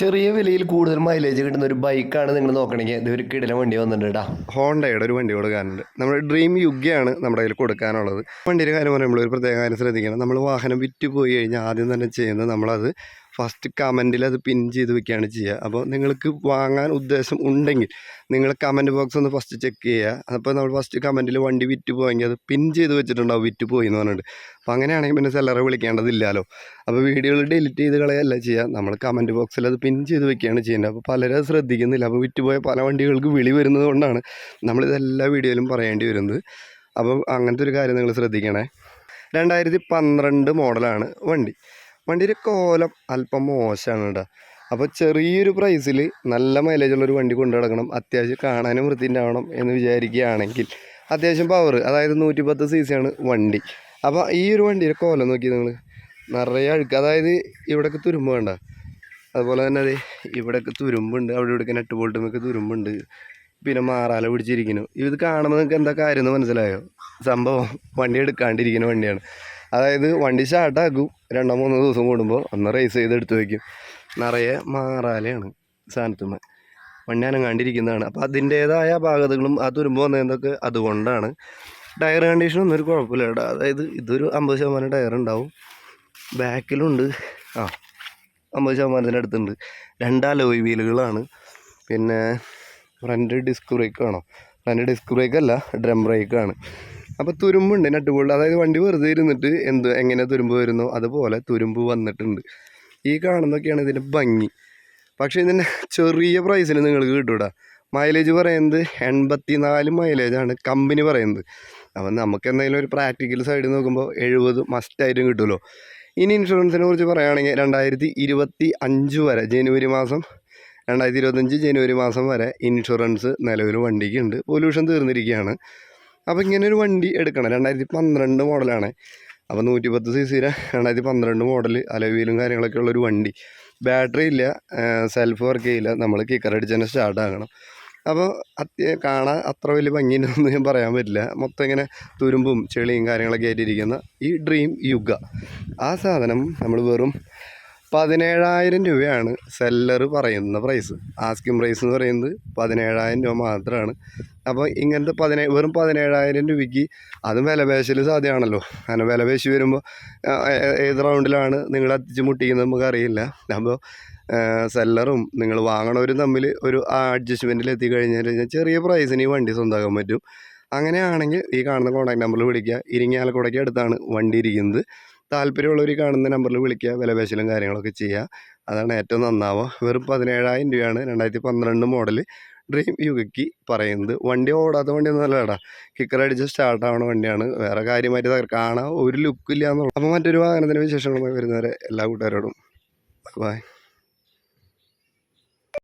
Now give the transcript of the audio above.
ചെറിയ വിലയിൽ കൂടുതൽ മൈലേജ് കിട്ടുന്ന ഒരു ബൈക്കാണ് നിങ്ങൾ നോക്കണെങ്കിൽ. ഇത് ഒരു കിടിലൻ വണ്ടി വന്നിട്ടുണ്ട് കേട്ടോ ഹോണ്ടയുടെ ഒരു വണ്ടി കൊടുക്കാനുണ്ട്. നമ്മുടെ ഡ്രീം യുഗയാണ് നമ്മുടെ കയ്യിൽ കൊടുക്കാനുള്ളത്. വണ്ടിയുടെ കാര്യം പറയുമ്പോൾ ഒരു പ്രത്യേക കാര്യം ശ്രദ്ധിക്കണം. നമ്മൾ വാഹനം വിറ്റ് പോയി കഴിഞ്ഞാൽ ആദ്യം തന്നെ ചെയ്യുന്നത് നമ്മളത് ഫസ്റ്റ് കമന്റിൽ അത് പിൻ ചെയ്ത് വെക്കുകയാണ് ചെയ്യുക. അപ്പോൾ നിങ്ങൾക്ക് വാങ്ങാൻ ഉദ്ദേശം ഉണ്ടെങ്കിൽ നിങ്ങൾ കമന്റ് ബോക്സ് ഒന്ന് ഫസ്റ്റ് ചെക്ക് ചെയ്യുക. അപ്പോൾ നമ്മൾ ഫസ്റ്റ് കമന്റിൽ വണ്ടി വിറ്റ് പോയെങ്കിൽ അത് പിൻ ചെയ്ത് വെച്ചിട്ടുണ്ടാവും വിറ്റ് പോയി എന്ന് പറഞ്ഞിട്ട്. അപ്പോൾ അങ്ങനെയാണെങ്കിൽ പിന്നെ സെല്ലറെ വിളിക്കേണ്ടതില്ലല്ലോ. അപ്പോൾ വീഡിയോകൾ ഡിലീറ്റ് ചെയ്ത് കളയല്ല ചെയ്യുക. നമ്മൾ കമന്റ് ബോക്സിൽ അത് പിൻ ചെയ്ത് വെക്കുകയാണ് ചെയ്യേണ്ടത് അപ്പോൾ പലരും അത് ശ്രദ്ധിക്കുന്നില്ല. അപ്പോൾ വിറ്റ് പോയ പല വണ്ടികൾക്ക് വിളി വരുന്നത് കൊണ്ടാണ് നമ്മളിതെല്ലാ വീഡിയോയിലും പറയേണ്ടി വരുന്നത്. അപ്പോൾ അങ്ങനത്തെ ഒരു കാര്യം നിങ്ങൾ ശ്രദ്ധിക്കണേ. രണ്ടായിരത്തി പന്ത്രണ്ട് മോഡലാണ് വണ്ടി. വണ്ടിയുടെ കോലം അല്പം മോശമാണ് കേട്ടോ അപ്പോൾ ചെറിയൊരു പ്രൈസിൽ നല്ല മൈലേജുള്ള ഒരു വണ്ടി കൊണ്ടു നടക്കണം. അത്യാവശ്യം കാണാനും വൃത്തിയുണ്ടാവണം എന്ന് വിചാരിക്കുകയാണെങ്കിൽ അത്യാവശ്യം പവർ അതായത് നൂറ്റി പത്ത് സി സി ആണ് വണ്ടി. അപ്പോൾ ഈ ഒരു വണ്ടിയുടെ കോലം നോക്കി നിങ്ങൾ നിറയെ അഴുക്ക് അതായത് ഇവിടെയൊക്കെ തുരുമ്പ് വേണ്ട അതുപോലെ തന്നെ അതെ ഇവിടെയൊക്കെ തുരുമ്പുണ്ട് അവിടെ ഇവിടെയൊക്കെ നെട്ട് ബോൾട്ടുമൊക്കെ തുരുമ്പുണ്ട്. പിന്നെ മാറാല പിടിച്ചിരിക്കുന്നു. ഇത് കാണുമ്പോൾ നിങ്ങൾക്ക് എന്താ കാര്യം എന്ന് മനസ്സിലായോ? സംഭവം വണ്ടി എടുക്കാണ്ടിരിക്കുന്ന വണ്ടിയാണ്. അതായത് വണ്ടി സ്റ്റാർട്ടാക്കും രണ്ടോ മൂന്നോ ദിവസം കൂടുമ്പോൾ ഒന്ന് റേസ് ചെയ്ത് എടുത്ത് വയ്ക്കും നിറയെ മാറാലയാണ് സാധനത്തുനിന്ന് വണ്ടി അനങ്ങാണ്ടിരിക്കുന്നതാണ്. അപ്പോൾ അതിന്റേതായ അപാകതകളും ആ തുരുമ്പ് വന്നതൊക്കെ അതുകൊണ്ടാണ്. ടയർ കണ്ടീഷൻ ഒന്നും ഒരു കുഴപ്പമില്ല കേട്ടോ. അതായത് ഇതൊരു അമ്പത് ശതമാനം ടയർ ഉണ്ടാവും. ബാക്കിലുണ്ട്. ആ അമ്പത് ശതമാനത്തിന്റെ അടുത്തുണ്ട്. രണ്ടാലോയ് വീലുകളാണ് പിന്നെ ഫ്രണ്ട് ഡിസ്ക് ബ്രേക്ക് ആണോ? ഫ്രണ്ട് ഡിസ്ക് ബ്രേക്ക് അല്ല ഡ്രം ബ്രേക്കാണ് അപ്പോൾ തുരുമ്പുണ്ട് നട്ടുപോളിൽ അതായത് വണ്ടി വെറുതെ ഇരുന്നിട്ട് എന്ത് എങ്ങനെ തുരുമ്പ് വരുന്നു അതുപോലെ തുരുമ്പ് വന്നിട്ടുണ്ട്. ഈ കാണുന്നൊക്കെയാണ് ഇതിന്റെ ഭംഗി. പക്ഷേ ഇതിന്റെ ചെറിയ പ്രൈസിന് നിങ്ങൾക്ക് കിട്ടൂടാ. മൈലേജ് പറയുന്നത് എൺപത്തി നാല് മൈലേജാണ് കമ്പനി പറയുന്നത്. അപ്പം നമുക്ക് എന്തെങ്കിലും ഒരു പ്രാക്ടിക്കൽ സൈഡ് നോക്കുമ്പോൾ എഴുപത് മസ്റ്റായിട്ടും കിട്ടുമല്ലോ. ഇനി ഇൻഷുറൻസിനെ കുറിച്ച് പറയുകയാണെങ്കിൽ രണ്ടായിരത്തി ഇരുപത്തി അഞ്ച് വരെ ജനുവരി മാസം രണ്ടായിരത്തി ഇരുപത്തഞ്ച് ജനുവരി മാസം വരെ ഇൻഷുറൻസ് നിലവിൽ വണ്ടിക്ക് ഉണ്ട്. പൊല്യൂഷൻ തീർന്നിരിക്കുകയാണ്. അപ്പോൾ ഇങ്ങനെ ഒരു വണ്ടി എടുക്കണം. രണ്ടായിരത്തി പന്ത്രണ്ട് മോഡലാണ്. അപ്പോൾ നൂറ്റി പത്ത് സി സിയുടെ രണ്ടായിരത്തി പന്ത്രണ്ട് മോഡൽ അലവിയിലും കാര്യങ്ങളൊക്കെ ഉള്ളൊരു വണ്ടി. ബാറ്ററി ഇല്ല സെൽഫ് വർക്ക് ചെയ്യില്ല. നമ്മൾ കിക്കർ അടിച്ച് തന്നെ സ്റ്റാർട്ട് ആകണം. അപ്പോൾ അത്യ കാണാൻ അത്ര വലിയ ഭംഗിയൊന്നും ഞാൻ പറയാൻ പറ്റില്ല. മൊത്തം ഇങ്ങനെ തുരുമ്പും ചെളിയും കാര്യങ്ങളൊക്കെ ആയിട്ടിരിക്കുന്ന ഈ ഡ്രീം യുഗ. ആ സാധനം നമ്മൾ വെറും പതിനേഴായിരം രൂപയാണ് സെല്ലർ പറയുന്ന പ്രൈസ് ആസ്കിംഗ് പ്രൈസ് എന്ന് പറയുന്നത് പതിനേഴായിരം രൂപ മാത്രമാണ്. അപ്പോൾ ഇങ്ങനത്തെ പതിനേ വെറും പതിനേഴായിരം രൂപയ്ക്ക് അതും വിലപേശൽ സാധ്യമാണല്ലോ. അങ്ങനെ വിലപേശി വരുമ്പോൾ ഏത് റൗണ്ടിലാണ് നിങ്ങൾ എത്തിച്ച് മുട്ടിക്കുന്നത് നമുക്കറിയില്ല അപ്പോൾ സെല്ലറും നിങ്ങൾ വാങ്ങണവരും തമ്മിൽ ഒരു അഡ്ജസ്റ്റ്മെന്റിൽ എത്തിക്കഴിഞ്ഞാൽ കഴിഞ്ഞാൽ ചെറിയ പ്രൈസിന് ഈ വണ്ടി സ്വന്തമാക്കാൻ പറ്റും. അങ്ങനെയാണെങ്കിൽ ഈ കാണുന്ന കോൺടാക്ട് നമ്പറിൽ വിളിക്കുക. ഇരിങ്ങാലക്കുടയ്ക്ക് അടുത്താണ് വണ്ടി ഇരിക്കുന്നത്. താല്പര്യമുള്ളവർ കാണുന്ന നമ്പറിൽ വിളിക്കുക വിലപേശലും കാര്യങ്ങളൊക്കെ ചെയ്യുക. അതാണ് ഏറ്റവും നന്നാവുക. വെറും പതിനേഴായിരം രൂപയാണ് രണ്ടായിരത്തി പന്ത്രണ്ട് മോഡൽ ഡ്രീം യുഗയ്ക്ക് പറയുന്നത്. വണ്ടി ഓടാത്ത വണ്ടിയൊന്നും അല്ലടാ. കിക്കർ അടിച്ച് സ്റ്റാർട്ട് ആവണ വണ്ടിയാണ്. വേറെ കാര്യമായിട്ട് കാണാൻ ഒരു ലുക്കില്ല എന്നുള്ളത് അപ്പോൾ മറ്റൊരു വാഹനത്തിന്റെ വിശേഷങ്ങളുമായി വരുന്നവരെ എല്ലാ കൂട്ടുകാരോടും ബൈ